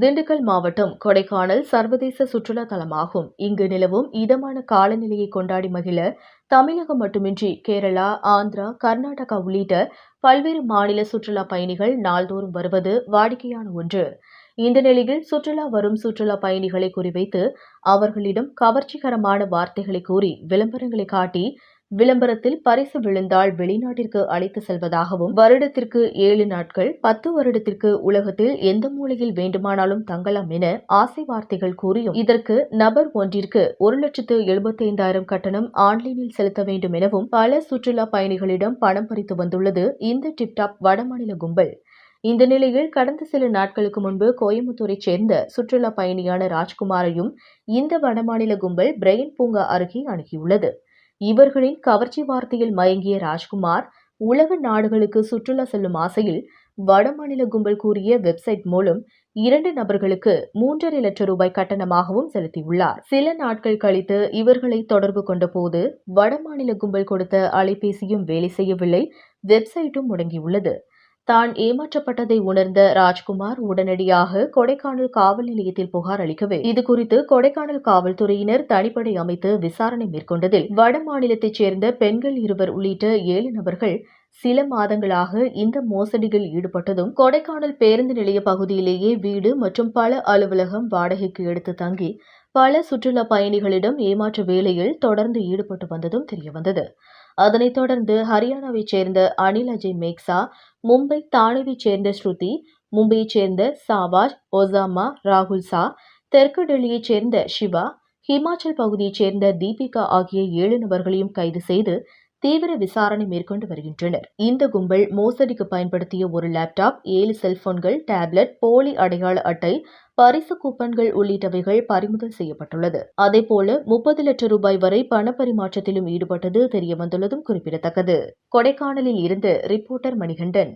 திண்டுக்கல் மாவட்டம் கொடைக்கானல் சர்வதேச சுற்றுலா தலமாகும். இங்கு நிலவும் இதமான காலநிலையை கொண்டாடி மகிழ தமிழகம் மட்டுமின்றி கேரளா ஆந்திரா கர்நாடகா உள்ளிட்ட பல்வேறு மாநில சுற்றுலா பயணிகள் நாள்தோறும் வருவது வாடிக்கையான ஒன்று. இந்த நிலையில் சுற்றுலா வரும் சுற்றுலா பயணிகளை குறிவைத்து அவர்களிடம் கவர்ச்சிகரமான வார்த்தைகளை கூறி விளம்பரங்களை காட்டி விளம்பரத்தில் பரிசு விழுந்தால் வெளிநாட்டிற்கு அழைத்து செல்வதாகவும் வருடத்திற்கு ஏழு நாட்கள் பத்து வருடத்திற்கு உலகத்தில் எந்த மூலையில் வேண்டுமானாலும் தங்கலாம் என ஆசை வார்த்தைகள் கூறியும். இதற்கு நபர் ஒன்றிற்கு ஒரு லட்சத்து எழுபத்தைந்தாயிரம் கட்டணம் ஆன்லைனில் செலுத்த வேண்டும் எனவும் பல சுற்றுலா பயணிகளிடம் பணம் பறித்து வந்துள்ளது இந்த டிப்டாப் வடமாநில கும்பல். இந்த நிலையில் கடந்த சில நாட்களுக்கு முன்பு கோயம்புத்தூரைச் சேர்ந்த சுற்றுலா பயணியான ராஜ்குமாரையும் இந்த வடமாநில கும்பல் பிரெயின் பூங்கா அருகே அணுகியுள்ளது. இவர்களின் கவர்ச்சி வார்த்தையில் மயங்கிய ராஜ்குமார் உலக நாடுகளுக்கு சுற்றுலா செல்லும் ஆசையில் வடமாநில கும்பல் கூறிய வெப்சைட் மூலம் இரண்டு நபர்களுக்கு மூன்றரை லட்சம் ரூபாய் கட்டணமாகவும் செலுத்தியுள்ளார். சில நாட்கள் கழித்து இவர்களை தொடர்பு கொண்டபோது வடமாநில கும்பல் கொடுத்த அலைபேசியும் வேலை செய்யவில்லை. வெப்சைட்டும் முடங்கியுள்ளது. தான் ஏமாற்றப்பட்டதை உணர்ந்த ராஜ்குமார் உடனடியாக கொடைக்கானல் காவல் நிலையத்தில் புகார் அளிக்கவே. இதுகுறித்து கொடைக்கானல் காவல்துறையினர் தனிப்படை அமைத்து விசாரணை மேற்கொண்டதில் வட மாநிலத்தைச் சேர்ந்த பெண்கள் இருவர் உள்ளிட்ட ஏழு நபர்கள் சில மாதங்களாக இந்த மோசடியில் ஈடுபட்டதும் கொடைக்கானல் பேருந்து நிலைய பகுதியிலேயே வீடு மற்றும் பல அலுவலகம் வாடகைக்கு எடுத்து தங்கி பல சுற்றுலா பயணிகளிடம் ஏமாற்று வேலையில் தொடர்ந்து ஈடுபட்டு வந்ததும் தெரியவந்தது. அதனைத் தொடர்ந்து ஹரியானாவைச் சேர்ந்த அனில் அஜய் மேக்ஸா மும்பை தானேவைச் சேர்ந்த ஸ்ருதி மும்பையைச் சேர்ந்த சாவாஜ் ஒசாமா ராகுல் சா தெற்கு டெல்லியைச் சேர்ந்த சிவா ஹிமாச்சல் பகுதியைச் சேர்ந்த தீபிகா ஆகிய ஏழு நபர்களையும் கைது செய்து தீவிர விசாரணை மேற்கொண்டு வருகின்றனர். இந்த கும்பல் மோசடிக்கு பயன்படுத்திய ஒரு லேப்டாப் ஏழு செல்போன்கள் டேப்லெட் போலி அடையாள அட்டை பரிசு கூப்பன்கள் உள்ளிட்டவைகள் பறிமுதல் செய்யப்பட்டுள்ளது. அதேபோல முப்பது லட்சம் ரூபாய் வரை பண பரிமாற்றத்திலும் ஈடுபட்டது தெரியவந்துள்ளதும் குறிப்பிடத்தக்கது. கொடைக்கானலில் இருந்து ரிப்போர்ட்டர் மணிகண்டன்.